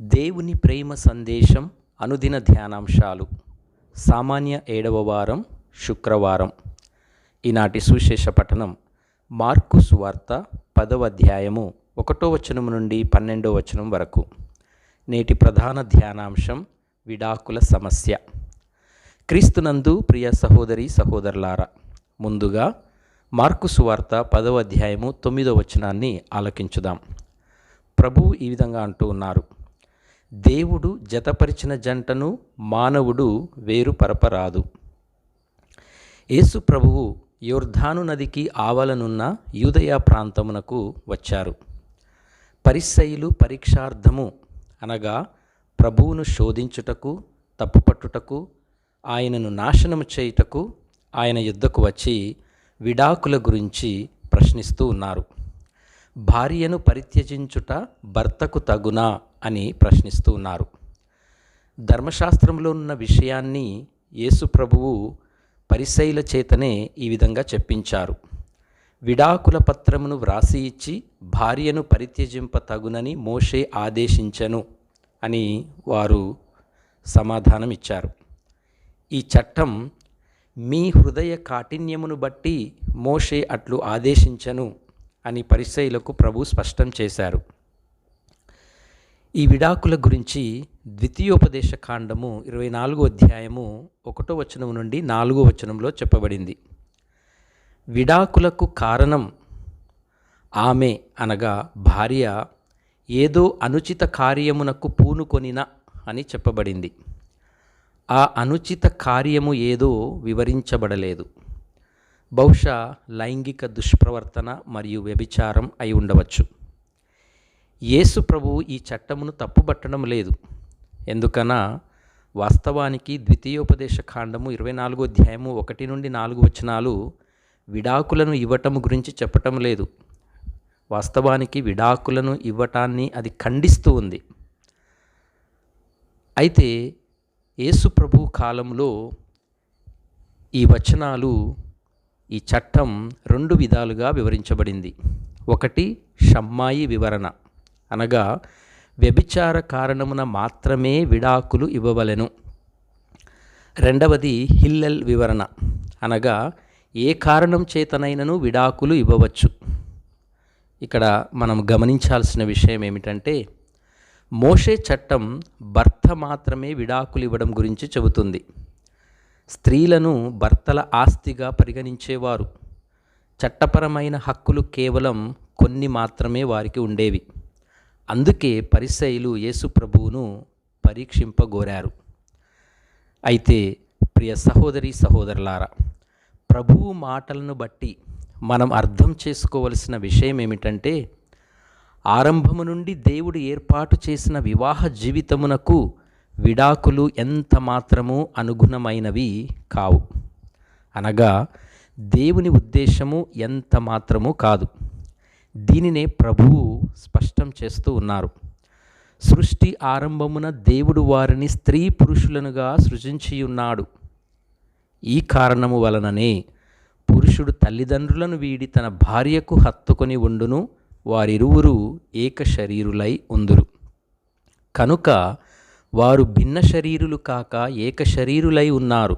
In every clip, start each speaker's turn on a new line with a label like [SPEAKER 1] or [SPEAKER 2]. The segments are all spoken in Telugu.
[SPEAKER 1] దేవుని ప్రేమ సందేశం అనుదిన ధ్యానాంశాలు. సామాన్య ఏడవ వారం శుక్రవారం. ఈనాటి సువిశేష పఠనం మార్కు సువార్త పదవ అధ్యాయము ఒకటో వచనం నుండి పన్నెండో వచనం వరకు. నేటి ప్రధాన ధ్యానాంశం విడాకుల సమస్య. క్రీస్తునందు ప్రియ సహోదరి సహోదరులారా ముందుగా మార్కు సువార్త పదవ అధ్యాయము తొమ్మిదో వచనాన్ని ఆలకించుదాం. ప్రభు ఈ విధంగా అంటూ ఉన్నారు. దేవుడు జతపరిచిన జంటను మానవుడు వేరుపరపరాదు యేసు ప్రభువు యోర్ధాను నదికి ఆవలనున్న యూదయ ప్రాంతమునకు వచ్చారు. పరిశైలు పరీక్షార్థము అనగా ప్రభువును శోధించుటకు తప్పుపట్టుటకు ఆయనను నాశనము చేయుటకు ఆయన యుద్ధకు వచ్చి విడాకుల గురించి ప్రశ్నిస్తూ ఉన్నారు. భార్యను పరిత్యజించుట భర్తకు తగునా అని ప్రశ్నిస్తూ ఉన్నారు. ధర్మశాస్త్రంలో ఉన్న విషయాన్ని యేసు ప్రభువు పరిశైల చేతనే ఈ విధంగా చెప్పించారు. విడాకుల పత్రమును వ్రాసి ఇచ్చి భార్యను పరిత్యజింప తగునని మోషే ఆదేశించను అని వారు సమాధానం ఇచ్చారు ఈ చట్టం మీ హృదయ కాఠిన్యమును బట్టి మోషే అట్లు ఆదేశించను అని పరిసయులకు ప్రభు స్పష్టం చేశారు. ఈ విడాకుల గురించి ద్వితీయోపదేశ కాండము ఇరవై నాలుగో అధ్యాయము ఒకటో వచనం నుండి నాలుగో వచనంలో చెప్పబడింది. విడాకులకు కారణం ఆమె అనగా భార్య ఏదో అనుచిత కార్యమునకు పూనుకొనిన అని చెప్పబడింది. ఆ అనుచిత కార్యము ఏదో వివరించబడలేదు. బహుశా లైంగిక దుష్ప్రవర్తన మరియు వ్యభిచారం అయి ఉండవచ్చు. యేసు ప్రభు ఈ చట్టమును తప్పుబట్టడం లేదు. ఎందుకనా? వాస్తవానికి ద్వితీయోపదేశ ఖాండము ఇరవై నాలుగో అధ్యాయము ఒకటి నుండి నాలుగు వచనాలు విడాకులను ఇవ్వటం గురించి చెప్పటం లేదు. వాస్తవానికి విడాకులను ఇవ్వటాన్ని అది ఖండిస్తూ ఉంది. అయితే యేసు ప్రభు కాలంలో ఈ వచనాలు ఈ చట్టం రెండు విధాలుగా వివరించబడింది. ఒకటి షమ్మాయి వివరణ. అనగా వ్యభిచార కారణమున మాత్రమే విడాకులు ఇవ్వవలెను. రెండవది హిల్లెల్ వివరణ. అనగా ఏ కారణం చేతనైనను విడాకులు ఇవ్వవచ్చు. ఇక్కడ మనం గమనించాల్సిన విషయం ఏమిటంటే మోషే చట్టం భర్త మాత్రమే విడాకులు ఇవ్వడం గురించి చెబుతుంది. స్త్రీలను భర్తల ఆస్తిగా పరిగణించేవారు. చట్టపరమైన హక్కులు కేవలం కొన్ని మాత్రమే వారికి ఉండేవి. అందుకే పరిశైలు యేసుప్రభువును పరీక్షింపగోరారు. అయితే ప్రియ సహోదరి సహోదరులారా ప్రభువు మాటలను బట్టి మనం అర్థం చేసుకోవలసిన విషయం ఏమిటంటే ఆరంభము నుండి దేవుడు ఏర్పాటు చేసిన వివాహ జీవితమునకు విడాకులు ఎంత మాత్రము అనుగుణమైనవి కావు. అనగా దేవుని ఉద్దేశము ఎంత మాత్రము కాదు. దీనినే ప్రభువు స్పష్టం చేస్తూ ఉన్నారు. సృష్టి ఆరంభమున దేవుడు వారిని స్త్రీ పురుషులనుగా సృజించి ఉన్నాడు ఈ కారణము వలననే పురుషుడు తల్లిదండ్రులను వీడి తన భార్యకు హత్తుకొని ఉండును వారిరువురు ఏక శరీరులై ఉందురు. కనుక వారు భిన్న శరీరులు కాక ఏక శరీరులై ఉన్నారు.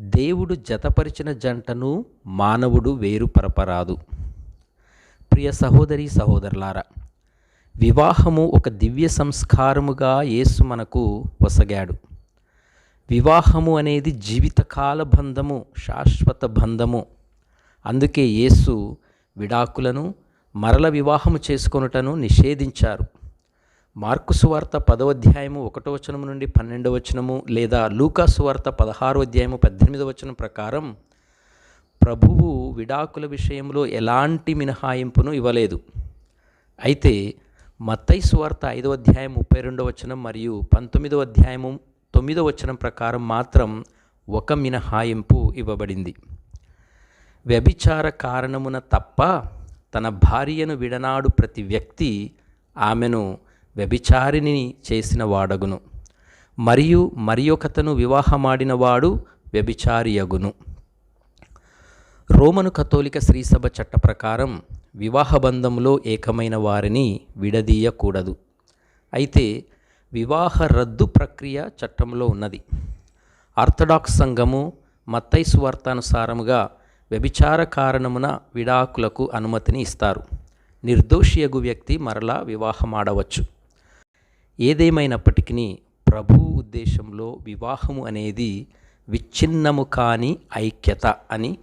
[SPEAKER 1] దేవుడు జతపరిచిన జంటను మానవుడు వేరుపరపరాదు ప్రియ సహోదరి సహోదరులారా వివాహము ఒక దివ్య సంస్కారముగా యేసు మనకు వసగాడు. వివాహము అనేది జీవితకాల బంధము శాశ్వత బంధము. అందుకే యేసు విడాకులను మరల వివాహము చేసుకొనుటను నిషేధించారు. మార్కు సువార్త పదవ అధ్యాయము ఒకటో వచనము నుండి పన్నెండవ వచనము లేదా లూకా సువార్త పదహారో అధ్యాయము పద్దెనిమిదవ వచనం ప్రకారం ప్రభువు విడాకుల విషయంలో ఎలాంటి మినహాయింపును ఇవ్వలేదు. అయితే మత్తయి సువార్త ఐదవ అధ్యాయం ముప్పై రెండవ వచనం మరియు పంతొమ్మిదవ అధ్యాయము తొమ్మిదవ వచనం ప్రకారం మాత్రం ఒక మినహాయింపు ఇవ్వబడింది. వ్యభిచార కారణమున తప్ప తన భార్యను విడనాడు ప్రతి వ్యక్తి ఆమెను వ్యభిచారిని చేసిన వాడగును. మరియు మరి ఒకతను వివాహమాడినవాడు వ్యభిచారియగును. రోమను కథోలిక శ్రీసభ చట్ట ప్రకారం వివాహ బంధంలో ఏకమైన వారిని విడదీయకూడదు. అయితే వివాహ రద్దు ప్రక్రియ చట్టంలో ఉన్నది. ఆర్థడాక్స్ సంఘము మత్తైసు వార్తానుసారముగా వ్యభిచార కారణమున విడాకులకు అనుమతిని ఇస్తారు. నిర్దోషియగు వ్యక్తి మరలా వివాహమాడవచ్చు. ఏదేమైనప్పటికీ ప్రభు ఉద్దేశంలో వివాహము అనేది విచ్ఛిన్నము కాని ఐక్యత అని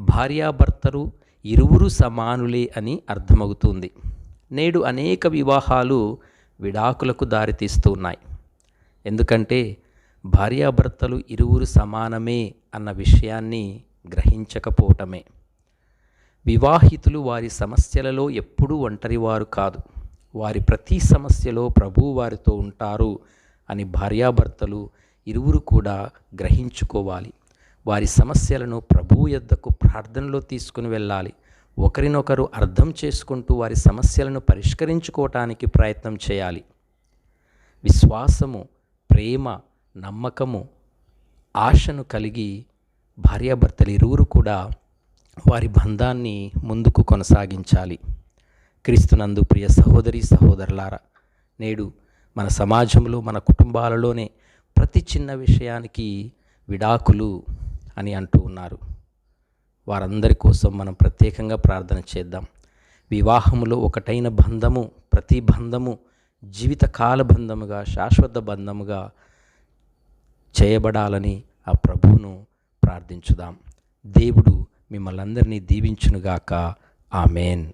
[SPEAKER 1] భార్యాభర్తలు ఇరువురు సమానులే అని అర్థమవుతుంది. నేడు అనేక వివాహాలు విడాకులకు దారితీస్తూ ఉన్నాయి. ఎందుకంటే భార్యాభర్తలు ఇరువురు సమానమే అన్న విషయాన్ని గ్రహించకపోవటమే. వివాహితులు వారి సమస్యలలో ఎప్పుడూ ఒంటరివారు కాదు. వారి ప్రతి సమస్యలో ప్రభువు వారితో ఉంటారు అని భార్యాభర్తలు ఇరువురు కూడా గ్రహించుకోవాలి. వారి సమస్యలను ప్రభువు యొద్దకు ప్రార్థనలో తీసుకుని వెళ్ళాలి. ఒకరినొకరు అర్థం చేసుకుంటూ వారి సమస్యలను పరిష్కరించుకోవటానికి ప్రయత్నం చేయాలి. విశ్వాసము ప్రేమ నమ్మకము ఆశను కలిగి భార్యాభర్తలు ఇరువురు కూడా వారి బంధాన్ని ముందుకు కొనసాగించాలి. క్రీస్తునందు ప్రియ సహోదరి సహోదరులారా నేడు మన సమాజంలో మన కుటుంబాలలోనే ప్రతి చిన్న విషయానికి విడాకులు అని అంటూ ఉన్నారు. వారందరి కోసం మనం ప్రత్యేకంగా ప్రార్థన చేద్దాం. వివాహములో ఒకటైన బంధము ప్రతి బంధము జీవితకాల బంధముగా శాశ్వత బంధముగా చేయబడాలని ఆ ప్రభువును ప్రార్థించుదాం. దేవుడు మిమ్మల్ని అందరినీ దీవించునుగాక. ఆమెన్.